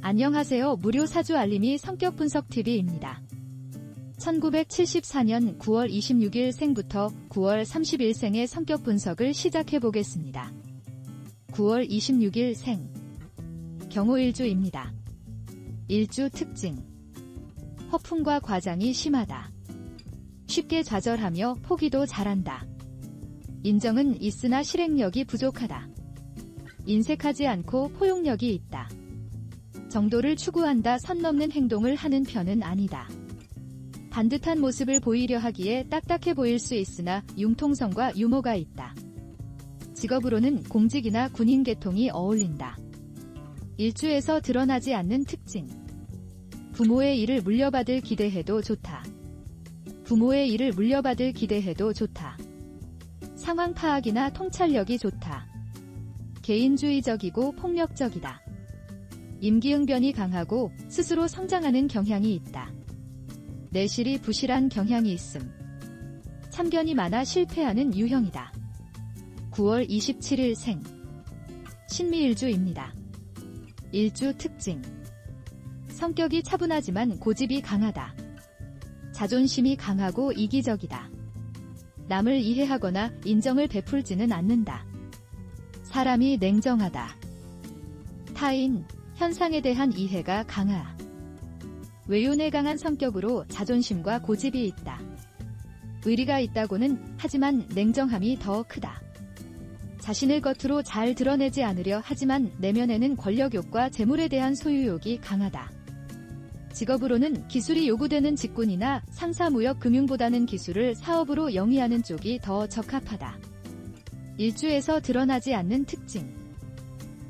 안녕하세요. 무료 사주 알림이 성격 분석 TV입니다. 1974년 9월 26일 생부터 9월 30일 생의 성격 분석을 시작해 보겠습니다. 9월 26일 생. 경호 일주입니다. 일주 특징. 허풍과 과장이 심하다. 쉽게 좌절하며 포기도 잘한다. 인정은 있으나 실행력이 부족하다. 인색하지 않고 포용력이 있다. 정도를 추구한다 선 넘는 행동을 하는 편은 아니다. 반듯한 모습을 보이려 하기에 딱딱해 보일 수 있으나 융통성과 유머가 있다. 직업으로는 공직이나 군인 계통이 어울린다. 일주에서 드러나지 않는 특징. 부모의 일을 물려받을 기대해도 좋다. 부모의 일을 물려받을 기대해도 좋다. 상황 파악이나 통찰력이 좋다. 개인주의적이고 폭력적이다. 임기응변이 강하고 스스로 성장하는 경향이 있다. 내실이 부실한 경향이 있음. 참견이 많아 실패하는 유형이다. 9월 27일 생. 신미일주입니다. 일주 특징. 성격이 차분하지만 고집이 강하다. 자존심이 강하고 이기적이다. 남을 이해하거나 인정을 베풀지는 않는다. 사람이 냉정하다. 타인, 현상에 대한 이해가 강하. 외윤에 강한 성격으로 자존심과 고집이 있다. 의리가 있다고는 하지만 냉정함이 더 크다. 자신을 겉으로 잘 드러내지 않으려 하지만 내면에는 권력욕과 재물에 대한 소유욕이 강하다. 직업으로는 기술이 요구되는 직군이나 상사 무역 금융보다는 기술을 사업으로 영위하는 쪽이 더 적합하다. 일주에서 드러나지 않는 특징.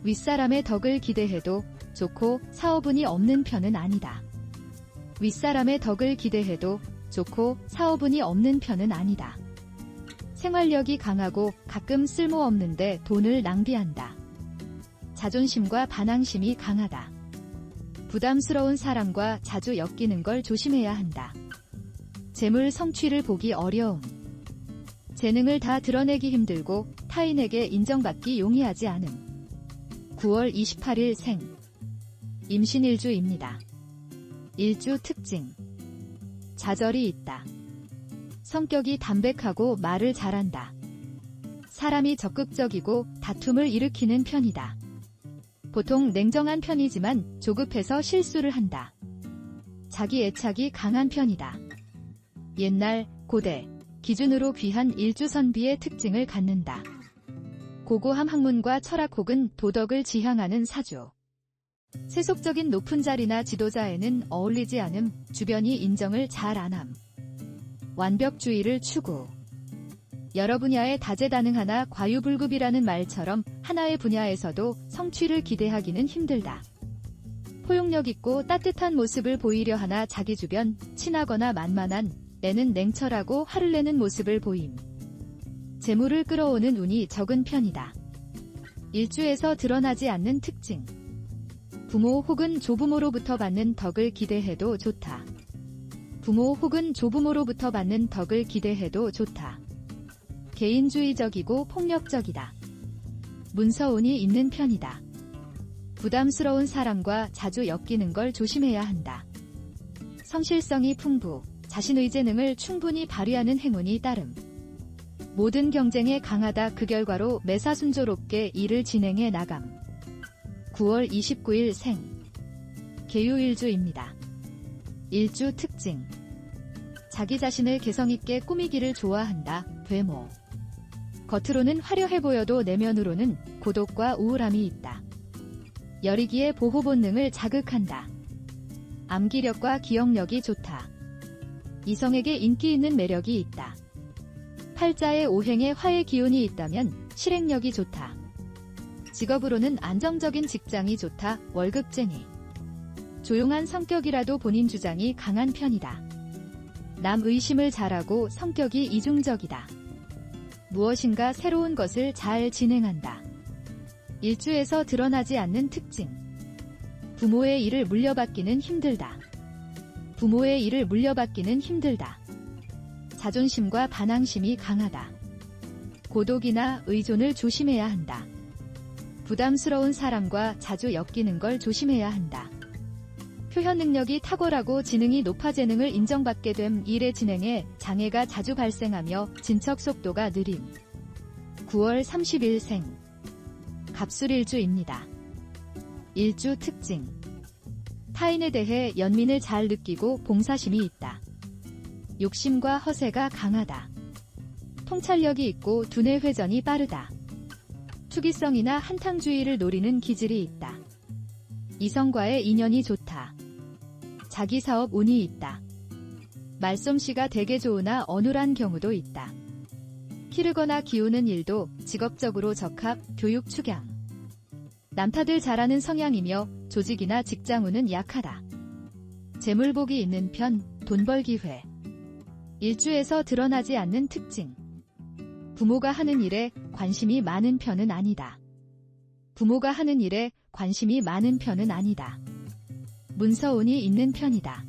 윗사람의 덕을 기대해도 좋고 사업운이 없는 편은 아니다. 윗사람의 덕을 기대해도 좋고 사업운이 없는 편은 아니다. 생활력이 강하고 가끔 쓸모없는데 돈을 낭비한다. 자존심과 반항심이 강하다. 부담스러운 사람과 자주 엮이는 걸 조심해야 한다. 재물 성취를 보기 어려움. 재능을 다 드러내기 힘들고 타인에게 인정받기 용이하지 않음. 9월 28일 생. 임신일주입니다. 일주 특징. 좌절이 있다. 성격이 담백하고 말을 잘한다. 사람이 적극적이고 다툼을 일으키는 편이다. 보통 냉정한 편이지만 조급해서 실수를 한다. 자기 애착이 강한 편이다. 옛날, 고대, 기준으로 귀한 일주선비의 특징을 갖는다. 고고함 학문과 철학 혹은 도덕을 지향하는 사주. 세속적인 높은 자리나 지도자에는 어울리지 않음, 주변이 인정을 잘 안함. 완벽주의를 추구. 여러 분야에 다재다능하나 과유불급이라는 말처럼 하나의 분야에서도 성취를 기대하기는 힘들다. 포용력 있고 따뜻한 모습을 보이려 하나 자기 주변 친하거나 만만한 내는 냉철하고 화를 내는 모습을 보임. 재물을 끌어오는 운이 적은 편이다. 일주에서 드러나지 않는 특징. 부모 혹은 조부모로부터 받는 덕을 기대해도 좋다. 부모 혹은 조부모로부터 받는 덕을 기대해도 좋다. 개인주의적이고 폭력적이다. 문서운이 있는 편이다. 부담스러운 사람과 자주 엮이는 걸 조심해야 한다. 성실성이 풍부, 자신의 재능을 충분히 발휘하는 행운이 따름. 모든 경쟁에 강하다 그 결과로 매사순조롭게 일을 진행해 나감. 9월 29일 생. 개유일주입니다. 일주 특징. 자기 자신을 개성있게 꾸미기를 좋아한다. 되모. 겉으로는 화려해 보여도 내면으로는 고독과 우울함이 있다. 여리기에 보호 본능을 자극한다. 암기력과 기억력이 좋다. 이성에게 인기 있는 매력이 있다. 팔자의 오행에 화의 기운이 있다면 실행력이 좋다. 직업으로는 안정적인 직장이 좋다. 월급쟁이. 조용한 성격이라도 본인 주장이 강한 편이다. 남 의심을 잘하고 성격이 이중적이다. 무엇인가 새로운 것을 잘 진행한다. 일주에서 드러나지 않는 특징. 부모의 일을 물려받기는 힘들다. 부모의 일을 물려받기는 힘들다. 자존심과 반항심이 강하다. 고독이나 의존을 조심해야 한다. 부담스러운 사람과 자주 엮이는 걸 조심해야 한다. 표현 능력이 탁월하고 지능이 높아 재능을 인정받게 됨 일의 진행에 장애가 자주 발생하며 진척 속도가 느림. 9월 30일 생 갑술일주입니다. 일주 특징 타인에 대해 연민을 잘 느끼고 봉사심이 있다. 욕심과 허세가 강하다. 통찰력이 있고 두뇌 회전이 빠르다. 투기성이나 한탕주의를 노리는 기질이 있다. 이성과의 인연이 좋다. 자기 사업 운이 있다. 말솜씨가 되게 좋으나 어눌한 경우도 있다. 키르거나 기우는 일도 직업적으로 적합, 교육 축양. 남탓을 잘하는 성향이며 조직이나 직장운은 약하다. 재물복이 있는 편, 돈 벌 기회. 일주에서 드러나지 않는 특징. 부모가 하는 일에 관심이 많은 편은 아니다. 부모가 하는 일에 관심이 많은 편은 아니다. 문서운이 있는 편이다.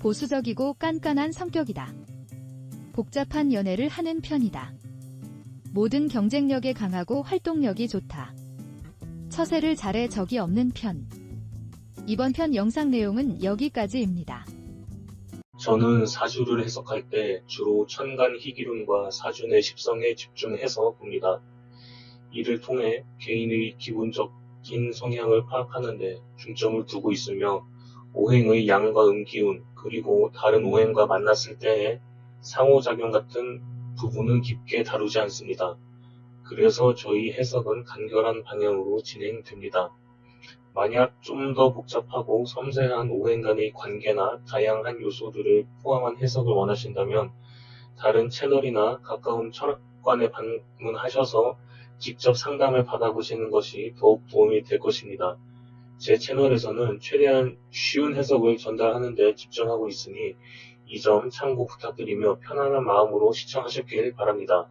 보수적이고 깐깐한 성격이다. 복잡한 연애를 하는 편이다. 모든 경쟁력에 강하고 활동력이 좋다. 처세를 잘해 적이 없는 편. 이번 편 영상 내용은 여기까지입니다. 저는 사주를 해석할 때 주로 천간 희기운과 사주의 십성에 집중해서 봅니다. 이를 통해 개인의 기본적인 성향을 파악하는데 중점을 두고 있으며 오행의 양과 음기운 그리고 다른 오행과 만났을 때의 상호작용 같은 부분은 깊게 다루지 않습니다. 그래서 저희 해석은 간결한 방향으로 진행됩니다. 만약 좀 더 복잡하고 섬세한 오행 간의 관계나 다양한 요소들을 포함한 해석을 원하신다면 다른 채널이나 가까운 철학관에 방문하셔서 직접 상담을 받아보시는 것이 더욱 도움이 될 것입니다. 제 채널에서는 최대한 쉬운 해석을 전달하는 데 집중하고 있으니 이 점 참고 부탁드리며 편안한 마음으로 시청하셨길 바랍니다.